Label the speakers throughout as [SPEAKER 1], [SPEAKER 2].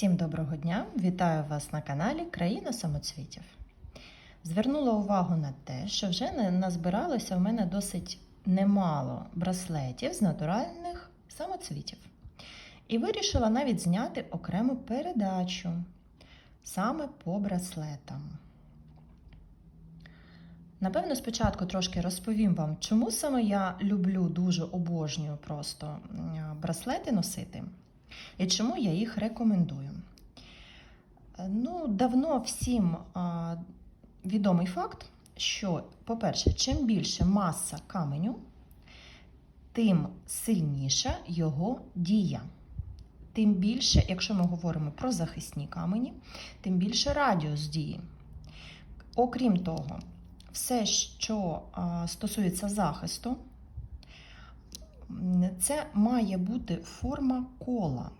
[SPEAKER 1] Всім доброго дня! Вітаю вас на каналі Країна самоцвітів. Звернула увагу на те, що вже назбиралося в мене досить немало браслетів з натуральних самоцвітів. І вирішила навіть зняти окрему передачу саме по браслетам. Напевно, спочатку трошки розповім вам, чому саме я люблю дуже обожнюю просто браслети носити. І чому я їх рекомендую? Е, Ну, давно всім відомий факт, що, по-перше, чим більше маса каменю, тим сильніша його дія. Тим більше, якщо ми говоримо про захисні камені, тим більше радіус дії. Окрім того, все, що стосується захисту, це має бути форма кола.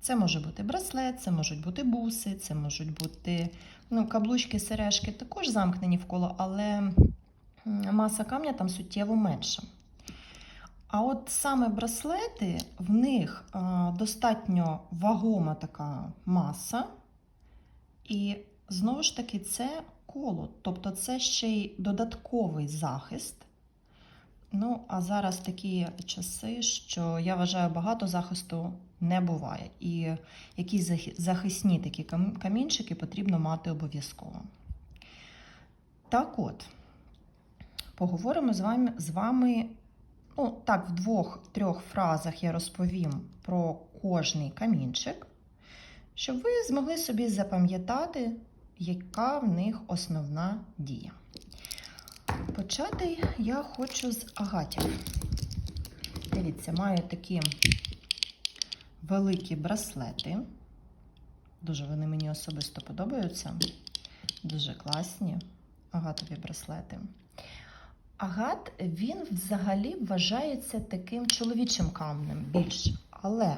[SPEAKER 1] Це може бути браслет, це можуть бути буси, це можуть бути ну, каблучки, сережки, також замкнені в коло, але маса камня там суттєво менша. А от саме браслети, в них достатньо вагома така маса, і знову ж таки це коло, тобто це ще й додатковий захист. Ну, а зараз такі часи, що я вважаю, багато захисту не буває. І якісь захисні такі камінчики потрібно мати обов'язково. Так от, поговоримо з вами, з вами ну, так, в двох-трьох фразах я розповім про кожний камінчик, щоб ви змогли собі запам'ятати, яка в них основна дія. Почати я хочу з агатів. Дивіться, маю такі великі браслети. Дуже вони мені особисто подобаються. Дуже класні агатові браслети. Агат, він взагалі вважається таким чоловічим камнем більш. Але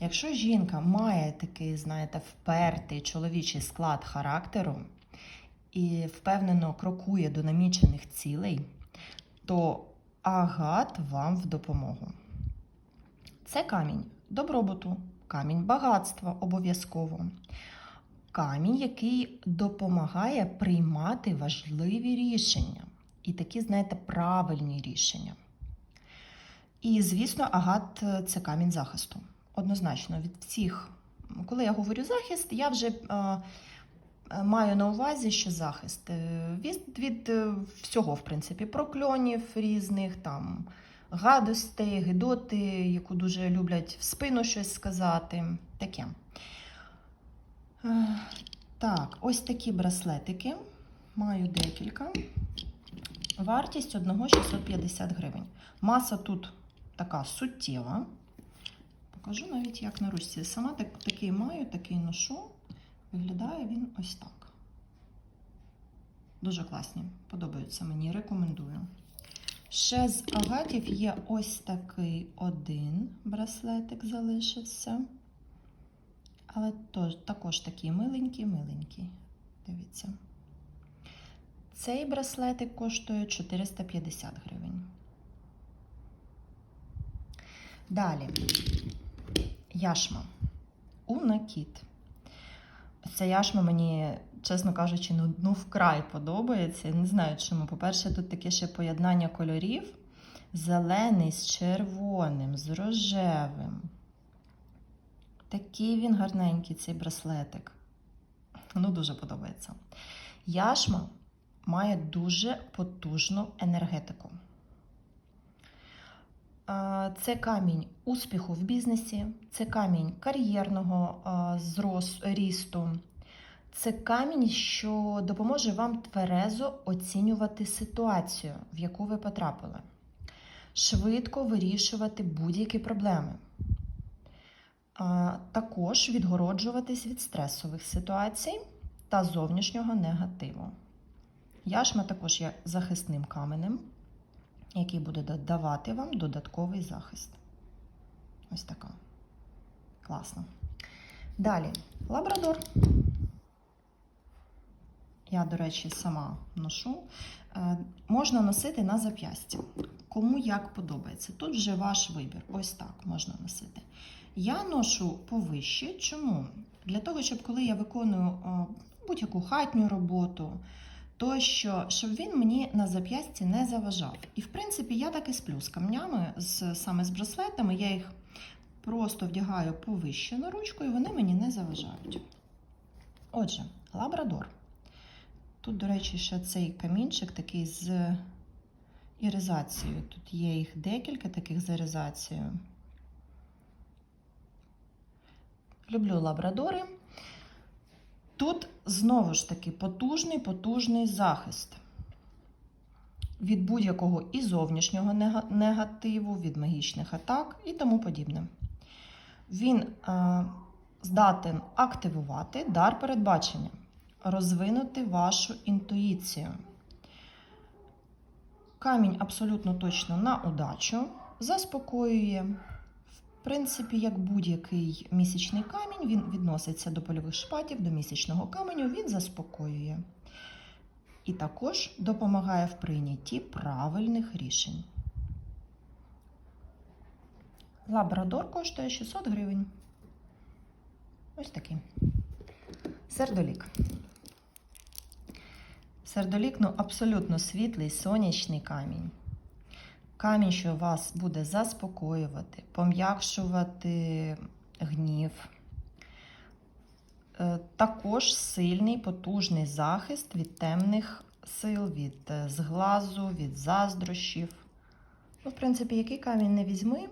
[SPEAKER 1] якщо жінка має такий, знаєте, впертий чоловічий склад характеру, і впевнено крокує до намічених цілей, то агат вам в допомогу. Це камінь добробуту, камінь багатства обов'язково. Камінь, який допомагає приймати важливі рішення. І такі, знаєте, правильні рішення. І, звісно, агат це камінь захисту. Однозначно, від всіх, коли я говорю захист, я вже Маю на увазі, що захист е, від, від е, всього, в принципі, прокльонів різних, там, гадостей, гидоти, яку дуже люблять в спину щось сказати. Таке. Е, Так, ось такі браслетики. Маю декілька. Вартість одного 650 гривень. Маса тут така суттєва. Покажу навіть, як на ручці. Сама так, такий маю, такий ношу. Виглядає він ось так. Дуже класні. Подобаються мені, рекомендую. Ще з агатів є ось такий один браслетик залишився. Але також такий миленький-миленький. Дивіться. Цей браслетик коштує 450 гривень. Далі. Яшма. Унакіт. Ця яшма мені, чесно кажучи, ну, ну вкрай подобається. Не знаю чому. По-перше, тут таке ще поєднання кольорів: зелений з червоним, з рожевим. Такий він гарненький, цей браслетик. Ну, дуже подобається. Яшма має дуже потужну енергетику. Це камінь успіху в бізнесі, це камінь кар'єрного а, зрос- рісту, це камінь, що допоможе вам тверезо оцінювати ситуацію, в яку ви потрапили, швидко вирішувати будь-які проблеми, також відгороджуватись від стресових ситуацій та зовнішнього негативу. Яшма також є захисним каменем який буде давати вам додатковий захист. Ось така. Класно. Далі, лабрадор. Я, до речі, сама ношу. Е, Можна носити на зап'ясті. Кому як подобається. Тут вже ваш вибір. Ось так можна носити. Я ношу повище. Чому? Для того, щоб коли я виконую будь-яку хатню роботу, то що, щоб він мені на зап'ясті не заважав. І в принципі, я так і сплю з камнями, з, саме з браслетами. Я їх просто вдягаю повище на ручку, і вони мені не заважають. Отже, лабрадор. Тут, до речі, ще цей камінчик такий з іризацією. Тут є їх декілька таких з іризацією. Люблю лабрадори. Тут знову ж таки потужний, потужний захист від будь-якого і зовнішнього негативу, від магічних атак і тому подібне. Він е, здатен активувати дар передбачення, розвинути вашу інтуїцію. Камінь абсолютно точно на удачу, заспокоює. В принципі, як будь-який місячний камінь, він відноситься до польових шпатів, до місячного каменю, він заспокоює. І також допомагає в прийнятті правильних рішень. Лабрадор коштує 600 гривень. Ось такий. Сердолік. Сердолік ну, абсолютно світлий сонячний камінь. Камінь, що вас буде заспокоювати, пом'якшувати гнів. Е, Також сильний, потужний захист від темних сил, від е, зглазу, від заздрощів. Ну, в принципі, який камінь не візьми,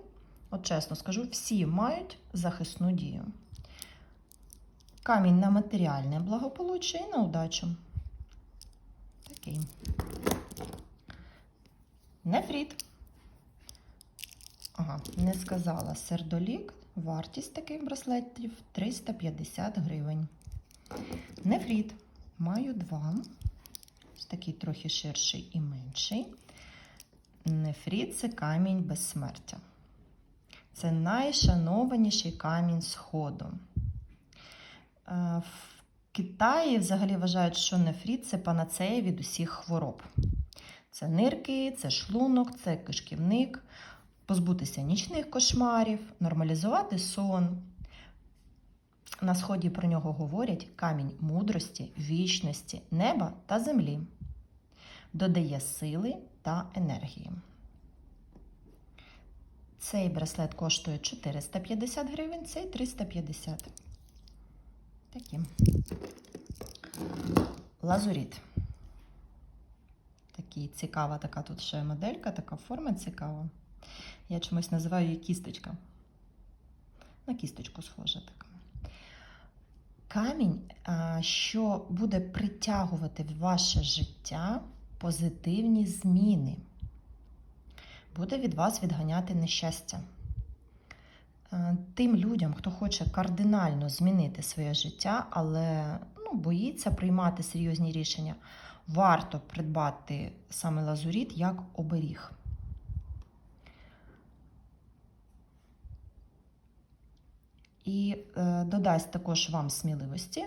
[SPEAKER 1] от чесно скажу, всі мають захисну дію. Камінь на матеріальне благополуччя і на удачу. Такий. Нефріт. Ага, не сказала сердолік. Вартість таких браслетів 350 гривень. Нефріт. Маю два. Такий трохи ширший і менший. Нефріт це камінь безсмертя. Це найшанованіший камінь Сходу. Е, В Китаї взагалі вважають, що нефріт це панацея від усіх хвороб. Це нирки, це шлунок, це кишківник, позбутися нічних кошмарів, нормалізувати сон. На сході про нього говорять камінь мудрості, вічності, неба та землі. Додає сили та енергії. Цей браслет коштує 450 гривень, цей 350. Такі. Лазуріт. Такий цікава така тут ще моделька, така форма цікава. Я чомусь називаю її кісточка. На кісточку схожа така. Камінь, що буде притягувати в ваше життя позитивні зміни, буде від вас відганяти нещастя. Тим людям, хто хоче кардинально змінити своє життя, але ну, боїться приймати серйозні рішення, варто придбати саме лазуріт як оберіг. І е, додасть також вам сміливості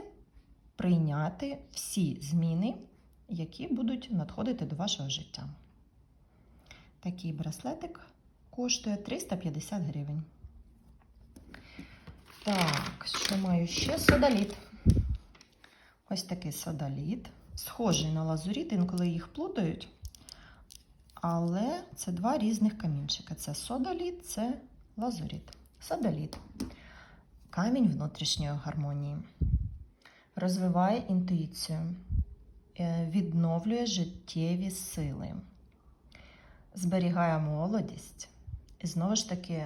[SPEAKER 1] прийняти всі зміни, які будуть надходити до вашого життя. Такий браслетик коштує 350 гривень. Так, що маю ще? Содаліт. Ось такий содаліт. Схожий на лазуріт, інколи їх плутають. Але це два різних камінчика. Це содаліт, це лазуріт. Содаліт. Камінь внутрішньої гармонії. Розвиває інтуїцію, е, відновлює життєві сили, зберігає молодість. І знову ж таки,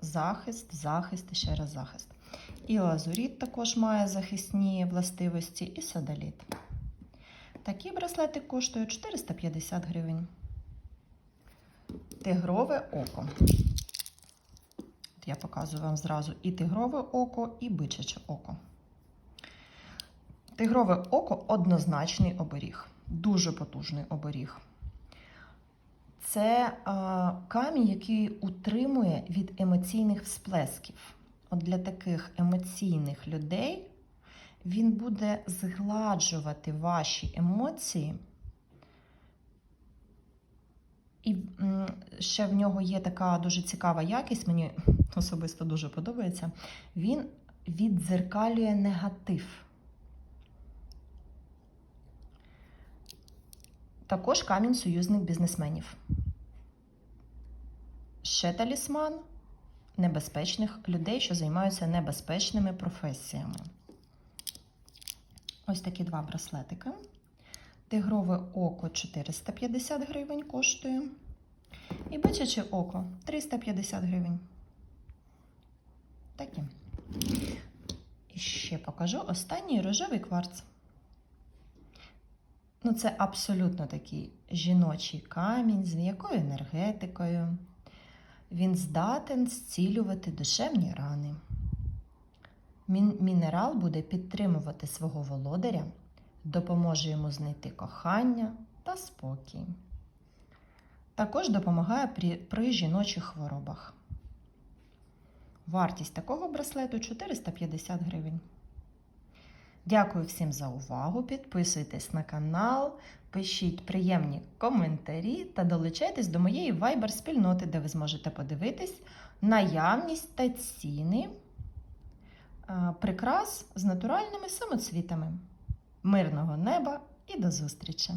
[SPEAKER 1] захист, захист і ще раз захист. І лазуріт також має захисні властивості, і содаліт. Такі браслети коштують 450 гривень. Тигрове око. Я показую вам зразу і тигрове око, і бичаче око. Тигрове око однозначний оберіг, дуже потужний оберіг. Це а, камінь, який утримує від емоційних всплесків. От для таких емоційних людей він буде згладжувати ваші емоції І ще в нього є така дуже цікава якість, мені особисто дуже подобається. Він віддзеркалює негатив. Також камінь союзник бізнесменів. Ще талісман небезпечних людей, що займаються небезпечними професіями. Ось такі два браслетики. Тигрове око 450 гривень коштує. І бичаче око 350 гривень. Такі. І ще покажу останній рожевий кварц. Ну, це абсолютно такий жіночий камінь з м'якою енергетикою. Він здатен зцілювати душевні рани. Мінерал буде підтримувати свого володаря, допоможе йому знайти кохання та спокій. Також допомагає при, при жіночих хворобах. Вартість такого браслету 450 гривень. Дякую всім за увагу. Підписуйтесь на канал, пишіть приємні коментарі та долучайтесь до моєї Viber спільноти, де ви зможете подивитись наявність та ціни е, прикрас з натуральними самоцвітами. Мирного неба і до зустрічі!